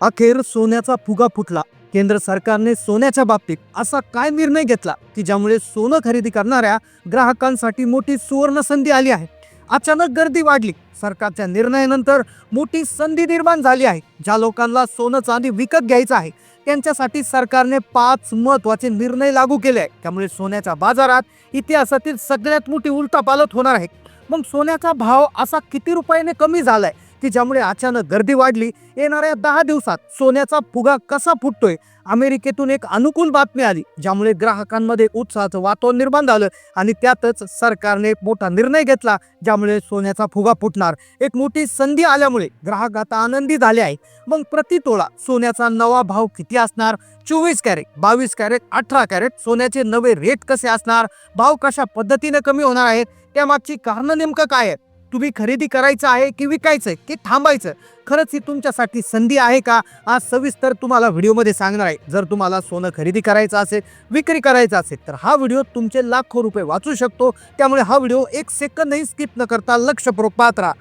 अखेर सोन्याचा फुगा फुटला. केंद्र सरकारने सोन्याच्या बाबतीत असा काय निर्णय घेतला की ज्यामुळे सोनं खरेदी करणाऱ्या ग्राहकांसाठी मोठी सुवर्ण संधी आली आहे? अचानक गर्दी वाढली. सरकारच्या निर्णयानंतर मोठी संधी निर्माण झाली आहे. ज्या लोकांना सोनं चांदी विकत घ्यायचं आहे त्यांच्यासाठी सरकारने पाच महत्त्वाचे निर्णय लागू केले आहे त्यामुळे सोन्याच्या बाजारात इतिहासातील सगळ्यात मोठी उलटापालट होणार आहे. मग सोन्याचा भाव असा किती रुपयाने कमी झालाय? की ज्यामुळे अचानक गर्दी वाढली. येणाऱ्या दहा दिवसात सोन्याचा फुगा कसा फुटतोय? अमेरिकेतून एक अनुकूल बातमी आली ज्यामुळे ग्राहकांमध्ये उत्साहाचं वातावरण निर्माण झालं आणि त्यातच सरकारने एक मोठा निर्णय घेतला ज्यामुळे सोन्याचा फुगा फुटणार. एक मोठी संधी आल्यामुळे ग्राहक आता आनंदी झाले आहे मग प्रति तोळा सोन्याचा नवा भाव किती असणार? चोवीस कॅरेट बावीस कॅरेट अठरा कॅरेट सोन्याचे नवे रेट कसे असणार? भाव कशा पद्धतीने कमी होणार आहेत? त्यामागची कारणं नेमकं काय आहेत? तुम्ही खरेदी करायचं आहे की विकायचं आहे की थांबायचं? खरंच ही तुमच्यासाठी संधी आहे का? आज सविस्तर तुम्हाला व्हिडिओमध्ये सांगणार आहे. जर तुम्हाला सोनं खरेदी करायचं असेल विक्री करायचं असेल तर हा व्हिडिओ तुमचे लाखो रुपये वाचू शकतो. त्यामुळे हा व्हिडिओ एक सेकंदही स्किप न करता लक्षपूर्वक पाहत राहा.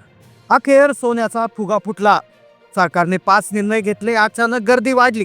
अखेर सोन्याचा फुगा फुटला. सरकारने पाच निर्णय घेतले अचानक गर्दी वाढली.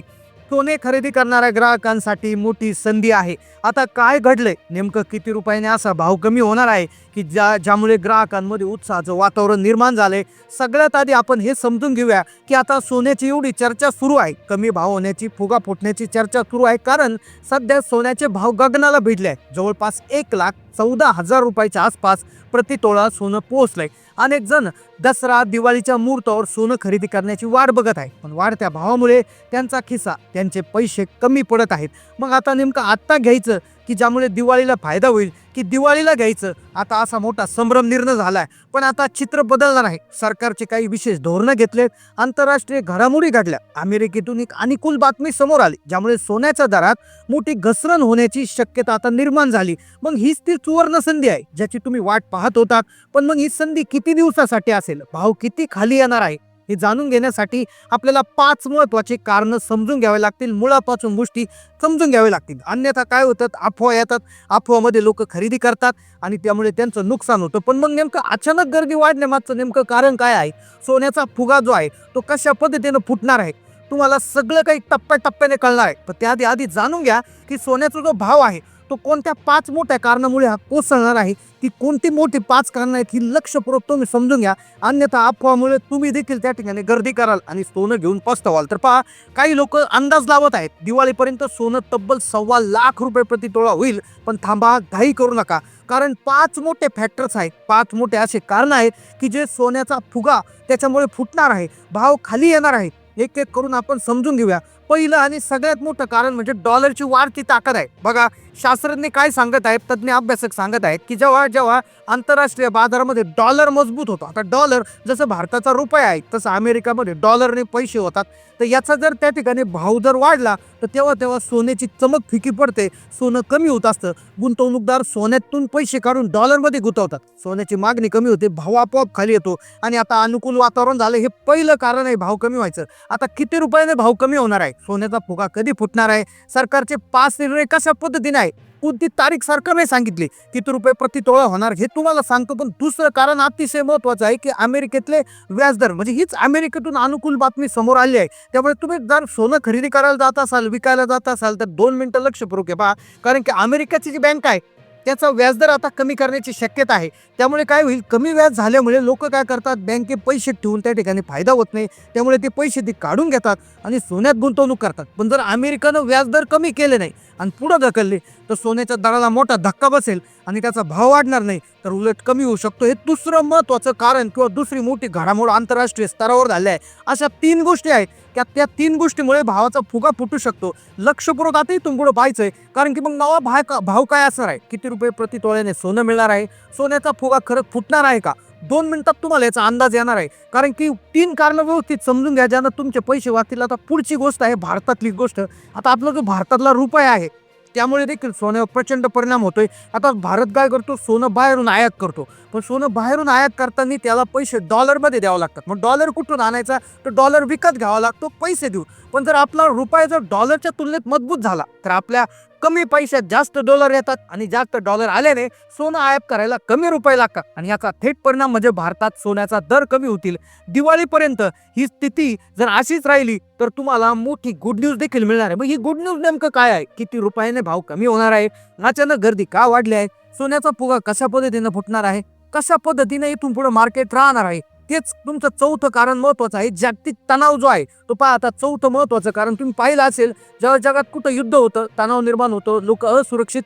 सोने खरेदी करणाऱ्या ग्राहकांसाठी मोठी संधी आहे. आता काय घडलंय? नेमकं किती रुपयाने असा भाव कमी होणार आहे? की ज्या ज्यामुळे ग्राहकांमध्ये उत्साहाचं वातावरण निर्माण झालंय सगळ्यात आधी आपण हे समजून घेऊया की आता सोन्याची एवढी चर्चा सुरू आहे. कमी भाव होण्याची फुगा फुटण्याची चर्चा सुरू आहे कारण सध्या सोन्याचे भाव गगनाला भिडले आहेत जवळपास एक लाख चौदा हजार रुपयाच्या आसपास प्रति तोळा सोनं पोहोचलंय. अनेक जण दसरा दिवाळीच्या मुहूर्तावर सोनं खरेदी करण्याची वाट बघत आहे पण वाढत्या भावामुळे त्यांचा खिस्सा त्यांचे पैसे कमी पडत आहेत. मग आता नेमकं आत्ता घ्यायचं की ज्यामुळे दिवाळीला फायदा होईल की दिवाळीला घ्यायचं. आता असा मोठा संभ्रम निर्णय झालाय. पण आता चित्र बदलणार आहे. सरकारचे काही विशेष धोरणं घेतलेत. आंतरराष्ट्रीय घडामोडी घडल्या. अमेरिकेतून एक अनुकूल बातमी समोर आली ज्यामुळे सोन्याच्या दरात मोठी घसरण होण्याची शक्यता आता निर्माण झाली. मग हीच ती सुवर्ण संधी आहे ज्याची तुम्ही वाट पाहत होतात पण मग ही संधी किती दिवसासाठी असेल? भाव किती खाली येणार आहे? हे जाणून घेण्यासाठी आपल्याला पाच महत्त्वाची कारणं समजून घ्यावे लागतील. मुळापासून गोष्टी समजून घ्यावे लागतील. अन्यथा काय होतात? अफवा येतात. अफवामध्ये लोक खरेदी करतात आणि त्यामुळे त्यांचं नुकसान होतं. पण मग नेमकं अचानक गर्दी वाढण्यामागचं नेमकं कारण काय आहे? सोन्याचा फुगा जो आहे तो कशा पद्धतीनं फुटणार आहे? तुम्हाला सगळं काही टप्प्याटप्प्याने कळणार आहे. पण त्याआधी आधी जाणून घ्या की सोन्याचा जो भाव आहे तो कोणत्या पाच मोठ्या कारणामुळे हा कोसळणार आहे? ती कोणती मोठी पाच कारणं आहेत ही लक्षपूर्वक तुम्ही समजून घ्या. अन्यथा अफवामुळे तुम्ही देखील त्या ठिकाणी गर्दी कराल आणि सोनं घेऊन पस्तवाल. तर पहा काही लोक अंदाज लावत आहेत दिवाळीपर्यंत सोनं तब्बल सव्वा लाख रुपये प्रति तोळा होईल पण थांबा घाई करू नका. कारण पाच मोठे फॅक्टर्स आहेत. पाच मोठे असे कारण आहेत की जे सोन्याचा फुगा त्याच्यामुळे फुटणार आहे भाव खाली येणार आहे एक एक करून आपण समजून घेऊया. पहिलं आणि सगळ्यात मोठं कारण म्हणजे डॉलरची वाढती ताकद आहे. बघा शास्त्रज्ञ काय सांगत आहेत तज्ज्ञ अभ्यासक सांगत आहेत की जेव्हा जेव्हा आंतरराष्ट्रीय बाजारामध्ये डॉलर मजबूत होतो आता डॉलर जसं भारताचा रुपया आहे तसं अमेरिकामध्ये डॉलरने पैसे होतात. तर याचा जर त्या ठिकाणी भाव जर वाढला तर तेव्हा तेव्हा सोन्याची चमक फिकी पडते सोनं कमी होत असतं. गुंतवणूकदार सोन्यातून पैसे काढून डॉलरमध्ये गुंतवतात. सोन्याची मागणी कमी होते भाव आपोआप खाली येतो आणि आता अनुकूल वातावरण झालं हे पहिलं कारण आहे भाव कमी व्हायचं. आता किती रुपयाने भाव कमी होणार आहे? सोन्याचा फुगा कधी फुटणार आहे? सरकारचे पाच निर्णय कशा पद्धतीने आहे कोणती तारीख सरकारने सांगितली? किती रुपये प्रति तोळा होणार हे तुम्हाला सांगतो पण दुसरं कारण अतिशय महत्वाचं आहे की अमेरिकेतले व्याजदर म्हणजे हीच अमेरिकेतून अनुकूल बातमी समोर आली आहे. त्यामुळे तुम्ही जर सोनं खरेदी करायला जात असाल विकायला जात असाल तर दोन मिनिटं करू घ्या पहा कारण की अमेरिकेची जी बँक आहे त्याचा व्याजदर आता कमी करण्याची शक्यता आहे. त्यामुळे काय होईल? कमी व्याज झाल्यामुळे लोक काय करतात? बँके पैसे ठेवून त्या ठिकाणी फायदा होत नाही. त्यामुळे ते पैसे ते काढून घेतात आणि सोन्यात गुंतवणूक करतात. पण जर अमेरिकेनं व्याजदर कमी केले नाही आणि पुढं ढकलले तर सोन्याच्या दराला मोठा धक्का बसेल आणि त्याचा भाव वाढणार नाही. तर उलट कमी होऊ शकतो. हे दुसरं महत्त्वाचं कारण किंवा दुसरी मोठी घडामोड आंतरराष्ट्रीय स्तरावर झाली आहे. अशा तीन गोष्टी आहेत त्या त्या तीन गोष्टीमुळे भावाचा फुगा फुटू शकतो. लक्षपूर्वक आताही तुमकडं पाहायचं आहे कारण की मग नवा भाव का भाव काय असणार आहे? किती रुपये प्रति तोळ्याने सोनं मिळणार आहे? सोन्याचा फुगा खरंच फुटणार आहे का? दोन मिनिटात तुम्हाला याचा अंदाज येणार आहे. कारण की तीन कारणं व्यवस्थित समजून घ्या ज्यानं तुमचे पैसे वाचतील. आता पुढची गोष्ट आहे भारतातली गोष्ट. आता आपला जो भारतातला रुपया आहे त्यामुळे देखील सोन्यावर प्रचंड परिणाम होतोय. आता भारत काय करतो? सोनं बाहेरून आयात करतो. पण सोनं बाहेरून आयात करताना त्याला पैसे डॉलरमध्ये द्यावं लागतात. मग डॉलर कुठून आणायचा? तर डॉलर विकत घ्यावा लागतो पैसे देऊन. पण जर आपला रुपया जर डॉलरच्या तुलनेत मजबूत झाला तर आपल्या कमी पैशात जास्त डॉलर येतात आणि जास्त डॉलर आल्याने सोनं आयात करायला कमी रुपये लागतात आणि याचा थेट परिणाम म्हणजे भारतात सोन्याचा दर कमी होतील. दिवाळीपर्यंत ही स्थिती जर अशीच राहिली तर तुम्हाला मोठी गुड न्यूज देखील मिळणार आहे. मग ही गुड न्यूज नेमकं काय आहे? किती रुपयाने भाव कमी होणार आहे? अचानक गर्दी का वाढली आहे? सोन्याचा फुगा कशा पद्धतीनं फुटणार आहे? कशा पद्धतीने इथून पुढे मार्केट राहणार आहे? तेच तुमचं चौथं कारण महत्वाचं आहे. जागतिक तणाव जो आहे तो पहा आता चौथं महत्वाचं कारण तुम्ही पाहिलं असेल जेव्हा जगात कुठं युद्ध होतं तणाव निर्माण होतं लोक असुरक्षित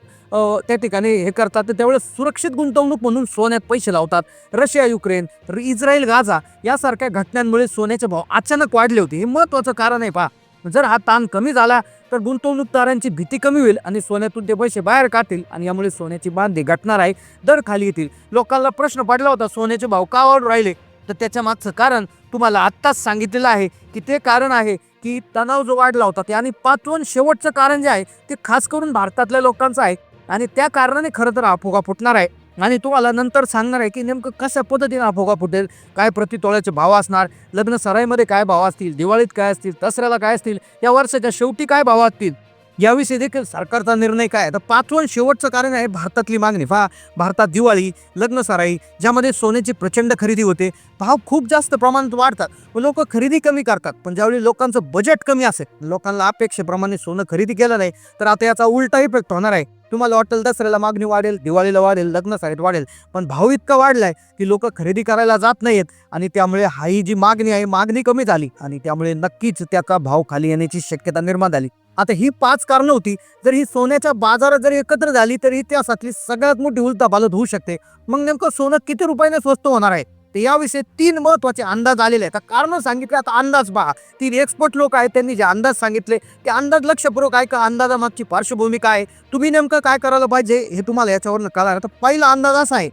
त्या ठिकाणी हे करतात. तर त्यावेळेस सुरक्षित गुंतवणूक म्हणून सोन्यात पैसे लावतात. रशिया युक्रेन इस्रायल गाझा यासारख्या घटनांमुळे सोन्याचे भाव अचानक वाढले होते. हे महत्वाचं कारण आहे पहा. जर हा ताण कमी झाला तर गुंतवणूकदारांची भीती कमी होईल आणि सोन्यातून ते पैसे बाहेर काढतील आणि यामुळे सोन्याची बांधे घटणार आहे. दर खाली येतील. लोकांना प्रश्न पडला होता सोन्याचे भाव का वाढू राहिले? तर त्याच्या मागचं कारण तुम्हाला आत्ताच सांगितलेलं आहे की ते कारण आहे की तणाव जो वाढला होता ते आणि पाचवं शेवटचं कारण जे आहे ते खास करून भारतातल्या लोकांचं आहे. आणि त्या कारणाने खरं तर हा फुटणार आहे. आणि तुम्हाला नंतर सांगणार आहे की नेमकं कशा पद्धतीने हा फुटेल काय प्रति तोळ्याचे भाव असणार लग्न सराईमध्ये काय भाव असतील दिवाळीत काय असतील दसऱ्याला काय असतील या वर्षाच्या शेवटी काय भाव असतील? याविषयी देखील सरकारचा निर्णय काय? तर पाचवं शेवटचं कारण आहे भारतातली मागणी. पहा भारतात दिवाळी लग्न सराई ज्यामध्ये सोन्याची प्रचंड खरेदी होते. भाव खूप जास्त प्रमाणात वाढतात. लोक खरेदी कमी करतात. पण ज्यावेळी लोकांचं बजेट कमी असेल लोकांना अपेक्षेप्रमाणे सोनं खरेदी केलं नाही तर आता याचा उलटा इफेक्ट होणार आहे. तुम्हाला वाटेल दसऱ्याला मागणी वाढेल दिवाळीला वाढेल लग्न साईट वाढेल पण भाव इतका वाढलाय की लोक खरेदी करायला जात नाहीत आणि त्यामुळे हा ही जी मागणी आहे मागणी कमी झाली. आणि त्यामुळे नक्कीच त्याचा भाव खाली येण्याची शक्यता निर्माण झाली. आता ही पाच कारणं होती. जर ही सोन्याच्या बाजारात जर एकत्र झाली तर इतिहासातली सगळ्यात मोठी उलथापालट होऊ शकते. मग नेमकं सोनं किती रुपयाने स्वस्त होणार आहे? तर याविषयी तीन महत्त्वाचे अंदाज आलेले आहेत. आता कारण सांगितले आता अंदाज पहा. तीन एक्सपर्ट लोक आहेत त्यांनी जे अंदाज सांगितले ते अंदाज लक्षपूर्वक आहे का? अंदाजामागची पार्श्वभूमी काय आहे? तुम्ही नेमकं काय करायला पाहिजे हे तुम्हाला याच्यावरनं कळणार तर पहिला अंदाज असा आहे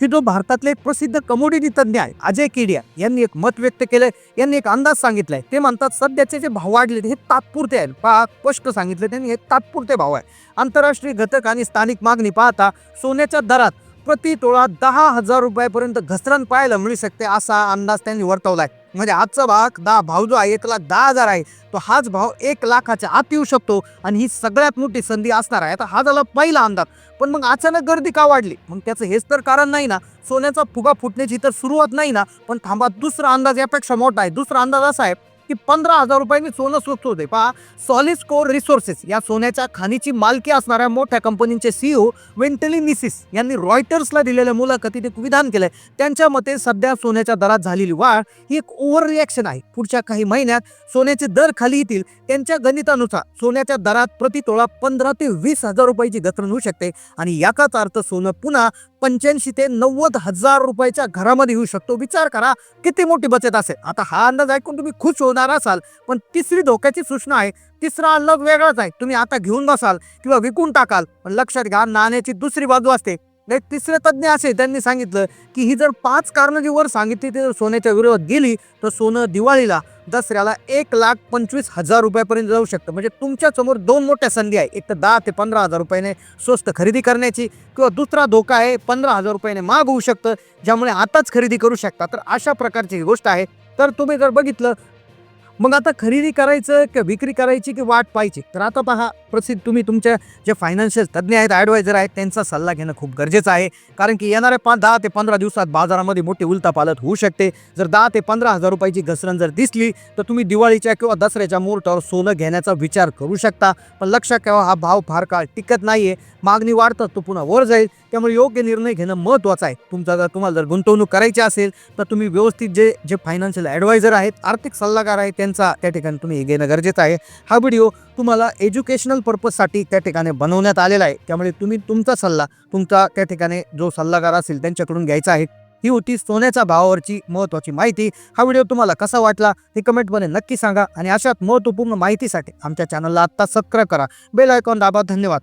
की जो भारतातले एक प्रसिद्ध कमोडिटी तज्ञ आहे अजय केडिया यांनी एक मत व्यक्त केलंय यांनी एक अंदाज सांगितलाय. ते म्हणतात सध्याचे जे भाव वाढले हे तात्पुरते आहेत. पहा स्पष्ट सांगितले त्यांनी हे तात्पुरते भाव आहे आंतरराष्ट्रीय घटक आणि स्थानिक मागणी पाहता सोन्याच्या दरात प्रति तोळा दहा हजार रुपयापर्यंत घसरण पाहायला मिळू शकते असा अंदाज त्यांनी वर्तवलाय. म्हणजे आजचा भाग दहा भाव जो आहे एक लाख दहा हजार आहे तो हाच भाव एक लाखाच्या आत येऊ शकतो आणि ही सगळ्यात मोठी संधी असणार आहे. आता हा झाला पहिला अंदाज पण मग अचानक गर्दी का वाढली? मग त्याचं हेच तर कारण नाही ना. सोन्याचा फुगा फुटण्याची तर सुरुवात नाही ना. पण थांबा दुसरा अंदाज यापेक्षा मोठा आहे. दुसरा अंदाज असा आहे की पंधरा हजार रुपयांनी सोनं स्वस्त होते पहा सॉलिड कोर रिसोर्सेस या सोन्याच्या खाणीची मालकी असणाऱ्या मोठ्या कंपनीचे सीईओ वेंटली निसिस यांनी रॉयटर्सला दिलेल्या मुलाखतीत एक विधान केलंय. त्यांच्या मते सध्या सोन्याच्या दरात झालेली वाढ ही एक ओव्हर रिॲक्शन आहे. पुढच्या काही महिन्यात सोन्याचे दर खाली येतील. त्यांच्या गणितानुसार सोन्याच्या दरात प्रति तोळा पंधरा ते वीस हजार रुपयाची घसरण होऊ शकते. आणि याचाच अर्थ सोनं पुन्हा पंच्याऐंशी ते नव्वद हजार रुपयाच्या घरामध्ये येऊ शकतो. विचार करा किती मोठी बचत असेल? आता हा अंदाज ऐकून तुम्ही खुश होणार असाल पण तिसरी धोक्याची सूचना आहे. तिसरा अंदाज वेगळाच आहे. तुम्ही आता घेऊन बसाल किंवा विकून टाकाल पण लक्षात घ्या नाण्याची दुसरी बाजू असते. एक तिसरे तज्ज्ञ असे त्यांनी सांगितलं की ही जर पाच कारणं जी वर सांगितली ती जर सोन्याच्या विरोधात गेली तर सोनं दिवाळीला दसऱ्याला एक लाख पंचवीस हजार रुपयापर्यंत जाऊ शकतं. म्हणजे तुमच्यासमोर दोन मोठ्या संधी आहे. एक तर दहा ते पंधरा हजार रुपयाने स्वस्त खरेदी करण्याची किंवा दुसरा धोका आहे पंधरा हजार रुपयाने महाग होऊ शकतं ज्यामुळे आताच खरेदी करू शकता. तर अशा प्रकारची ही गोष्ट आहे. तर तुम्ही जर बघितलं मग आता खरेदी करायचं की विक्री करायची की वाट पाहायची? तर आता पहा प्रसिद्ध तुम्ही तुमच्या जे फायनान्शियल तज्ज्ञ आहेत ॲडवायझर आहेत त्यांचा सल्ला घेणं खूप गरजेचं आहे. कारण की येणाऱ्या पाच दहा ते पंधरा दिवसात बाजारामध्ये मोठी उलतापालत होऊ शकते. जर दहा ते पंधरा हजार रुपयाची घसरण जर दिसली तर तुम्ही दिवाळीच्या किंवा दसऱ्याच्या मुहूर्तावर सोनं घेण्याचा विचार करू शकता. पण लक्षात ठेवा हा भाव फार काळ टिकत नाही आहे मागणी वाढतात तो पुन्हा वर जाईल. त्यामुळे योग्य निर्णय घेणं महत्त्वाचं आहे. तुमचा जर तुम्हाला जर गुंतवणूक करायची असेल तर तुम्ही व्यवस्थित जे जे फायनान्शियल ॲडवायझर आहेत आर्थिक सल्लागार आहेत त्यांचा त्या ठिकाणी तुम्ही घेणं गरजेचं आहे. हा व्हिडिओ तुम्हाला एज्युकेशनल पर्पजसाठी त्या ठिकाणी बनवण्यात आलेला आहे. त्यामुळे तुम्ही तुमचा सल्ला तुमचा त्या ठिकाणी जो सल्लागार असेल त्यांच्याकडून घ्यायचा आहे. ही होती सोन्याच्या भावावरची महत्त्वाची माहिती. हा व्हिडिओ तुम्हाला कसा वाटला हे कमेंटमध्ये नक्की सांगा. आणि अशाच महत्त्वपूर्ण माहितीसाठी आमच्या चॅनलला आत्ता सबस्क्राईब करा. बेल आयकॉन दाबा. धन्यवाद.